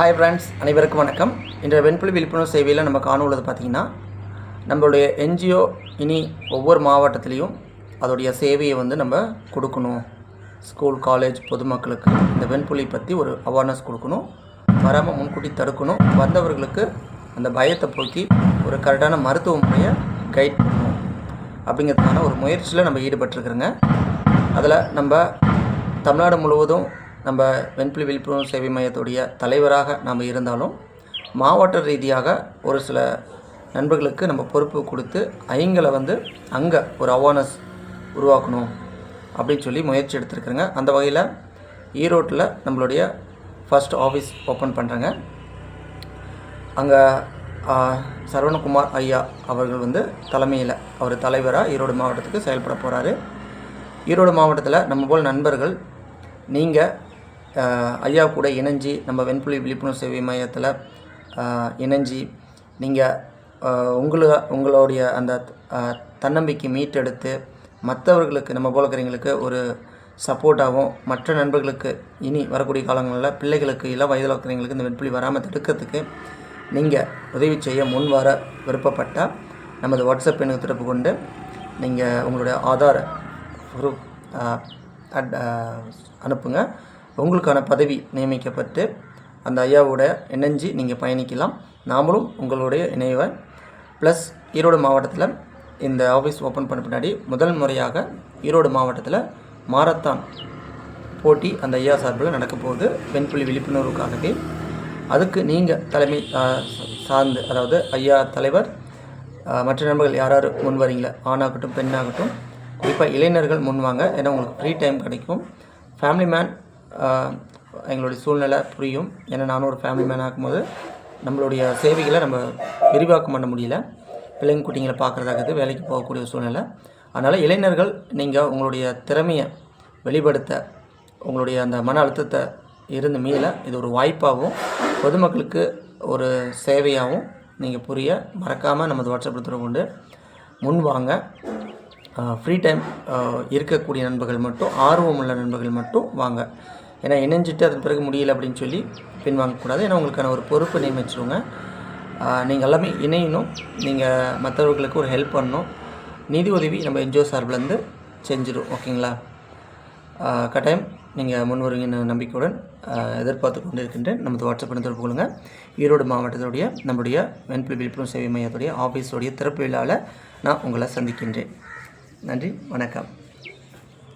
Hi friends அனைவருக்கும் வணக்கம். இன்றைய வெண்புலி விழிப்புணர்வு சேவையில் நம்ம காணுள்ளது பார்த்திங்கன்னா நம்மளுடைய என்ஜிஓ இனி ஒவ்வொரு மாவட்டத்துலேயும் அதோடைய சேவையை வந்து நம்ம கொடுக்கணும். ஸ்கூல் காலேஜ் பொதுமக்களுக்கு இந்த வெண்புலி பற்றி ஒரு அவேர்னஸ் கொடுக்கணும். வராமல் முன்கூட்டி தடுக்கணும். வந்தவர்களுக்கு அந்த பயத்தை போக்கி ஒரு கரெக்டான மருத்துவ முறையை கைட் பண்ணணும். அப்படிங்கிறதுக்கான ஒரு முயற்சியில் நம்ம ஈடுபட்டிருக்கிறோங்க. அதில் நம்ம தமிழ்நாடு முழுவதும் நம்ம வெண்புலி விழிப்புணர்வு சேவை மையத்துடைய தலைவராக நாம் இருந்தாலும் மாவட்ட ரீதியாக ஒரு சில நண்பர்களுக்கு நம்ம பொறுப்பு கொடுத்து ஐங்களை வந்து அங்கே ஒரு அவேர்னஸ் உருவாக்கணும் அப்படின்னு சொல்லி முயற்சி எடுத்திருக்கிறேங்க. அந்த வகையில் ஈரோட்டில் நம்மளுடைய ஃபஸ்ட் ஆஃபீஸ் ஓப்பன் பண்ணுறேங்க அங்கே சரவணகுமார் ஐயா அவர்கள் வந்து தலைமையில் அவர் தலைவராக ஈரோடு மாவட்டத்துக்கு செயல்பட போகிறாரு ஈரோடு மாவட்டத்தில் நம்ம போல் நண்பர்கள் நீங்கள் ஐயா கூட இணைஞ்சி நம்ம வெண்புலி விழிப்புணர்வு சேவை மையத்தில் இணைஞ்சு இணைஞ்சி நீங்கள் உங்கள உங்களுடைய அந்த தன்னம்பிக்கை மீட்டெடுத்து மற்றவர்களுக்கு நம்ம போல இருக்கிறவங்களுக்கு ஒரு சப்போர்ட்டாகவும் மற்ற நண்பர்களுக்கு இனி வரக்கூடிய காலங்களில் பிள்ளைகளுக்கு இளம் வயதில் இருக்கிறவங்களுக்கு இந்த வெண்புலி வராமல் தடுக்கிறதுக்கு நீங்கள் உதவி செய்ய முன் வர விருப்பப்பட்டால் நமது வாட்ஸ்அப் எண்ணுக்கு தொடர்பு கொண்டு நீங்கள் உங்களுடைய ஆதார் குரூப் அட் அனுப்புங்க. உங்களுக்கான பதவி நியமிக்கப்பட்டு அந்த ஐயாவோட இணைஞ்சு நீங்கள் பயணிக்கலாம். நாமளும் உங்களுடைய இணைவை. ப்ளஸ் ஈரோடு மாவட்டத்தில் இந்த ஆஃபீஸ் ஓப்பன் பண்ண பின்னாடி முதல் முறையாக ஈரோடு மாவட்டத்தில் மாரத்தான் போட்டி அந்த ஐயா சார்பில் நடக்க போகுது. வெண்புலி விழிப்புணர்வுக்காகவே. அதுக்கு நீங்கள் தலைமை சார்ந்து அதாவது ஐயா தலைவர் மற்ற நண்பர்கள் யார் யார் முன் வரீங்களா? ஆணாகட்டும் பெண்ணாகட்டும். குறிப்பாக இளைஞர்கள் முன் வாங்க. ஏன்னா உங்களுக்கு ஃப்ரீ டைம் கிடைக்கும். ஃபேமிலி மேன் எங்களுடைய சூழ்நிலை புரியும். ஏன்னா நானும் ஒரு ஃபேமிலி மேன் ஆகும்போது நம்மளுடைய சேவைகளை நம்ம விரிவாக்கம் பண்ண முடியல. பிள்ளைங்க குட்டிங்களை பார்க்குறதாக்குது வேலைக்கு போகக்கூடிய சூழ்நிலை. அதனால் இளைஞர்கள் நீங்கள் உங்களுடைய திறமையை வெளிப்படுத்த உங்களுடைய அந்த மன அழுத்தத்தை இருந்து மீள இது ஒரு வாய்ப்பாகவும் பொதுமக்களுக்கு ஒரு சேவையாகவும் நீங்கள் புரிய மறக்காமல் நமது வாட்ஸ்அப் தொடர்பு கொண்டு முன் வாங்க. ஃப்ரீ டைம் இருக்கக்கூடிய நண்பர்கள் மட்டும் ஆர்வம் உள்ள நண்பர்கள் மட்டும் வாங்க. ஏன்னா இணைஞ்சிட்டு அதன் பிறகு முடியல அப்படின்னு சொல்லி பின் வாங்கக்கூடாது ஏன்னா உங்களுக்கான ஒரு பொறுப்பு நியமிச்சிருங்க. நீங்கள் எல்லாமே இணையணும். நீங்கள் மற்றவர்களுக்கு ஒரு ஹெல்ப் பண்ணணும். நிதி உதவி நம்ம என்ஜிஓ சார்பிலேருந்து செஞ்சிடும் ஓகேங்களா கட்டாயம் நீங்கள் முன் நம்பிக்கையுடன் எதிர்பார்த்து கொண்டு இருக்கின்றேன் நமது வாட்ஸ்அப் பண்ணி தொடர்பு கொள்ளுங்கள் ஈரோடு மாவட்டத்துடைய நம்முடைய வெண்புலி விழிப்புணர்வு சேவை மையத்துடைய ஆஃபீஸோடைய திறப்பு விழாவில் நான் உங்களை சந்திக்கின்றேன். நன்றி வணக்கம்.